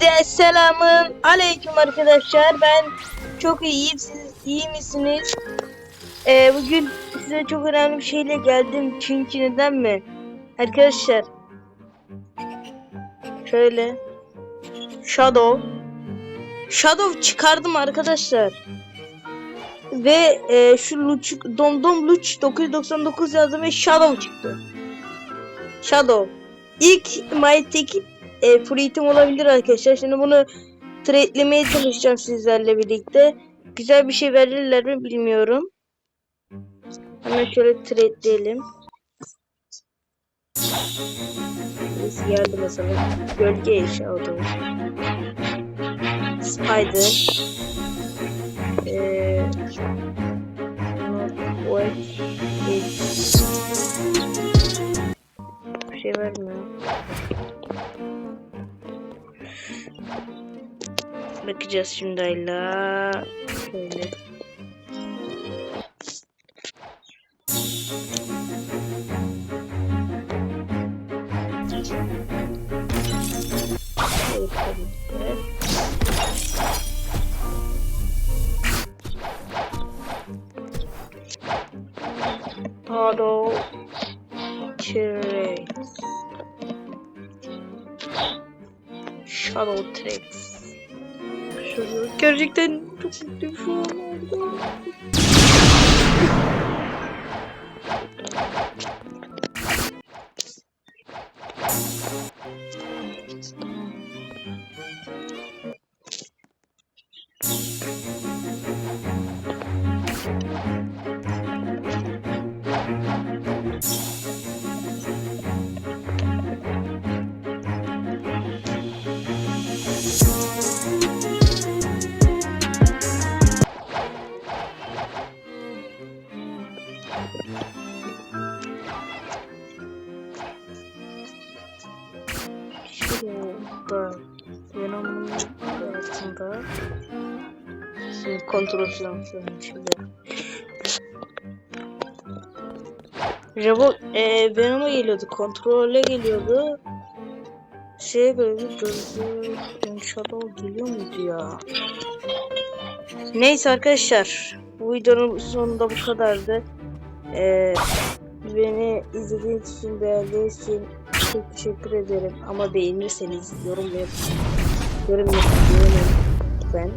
Hepinize selamın aleyküm arkadaşlar. Ben çok iyiyim. Siz iyi misiniz? Ee, bugün size çok önemli bir şeyle geldim. Çünkü neden mi? Arkadaşlar. Şöyle. Shadow. Shadow çıkardım arkadaşlar. Ve e, şu Luch, Domdom Luch 999 yazdım ve Shadow çıktı. Shadow. İlk Mighty'deki e, free item olabilir arkadaşlar. Şimdi bunu trade'lemeye çalışacağım sizlerle birlikte. Güzel bir şey verirler mi bilmiyorum. Hemen şöyle trade'leyelim. Birisi geldi mesela. Gölge eşya oldu. Spider. Eee... Oy. Bir Bakacağız şimdi Ayla. Şöyle. Pardon. Tracks. Şöyle gerçekten çok mutluyum şu an. Şurada Venom'un altında Şimdi kontrol falan şimdi Rebo e, Venom'a geliyordu kontrole geliyordu. Şeye geliyordu gözü Shadow geliyor muydu ya? Neyse arkadaşlar bu videonun sonunda bu kadardı ee, Beni izlediğiniz için beğendiğiniz için çok teşekkür ederim. Ama beğenirseniz yorum yapın. Yorum yapın. Yorum yapın. Lütfen.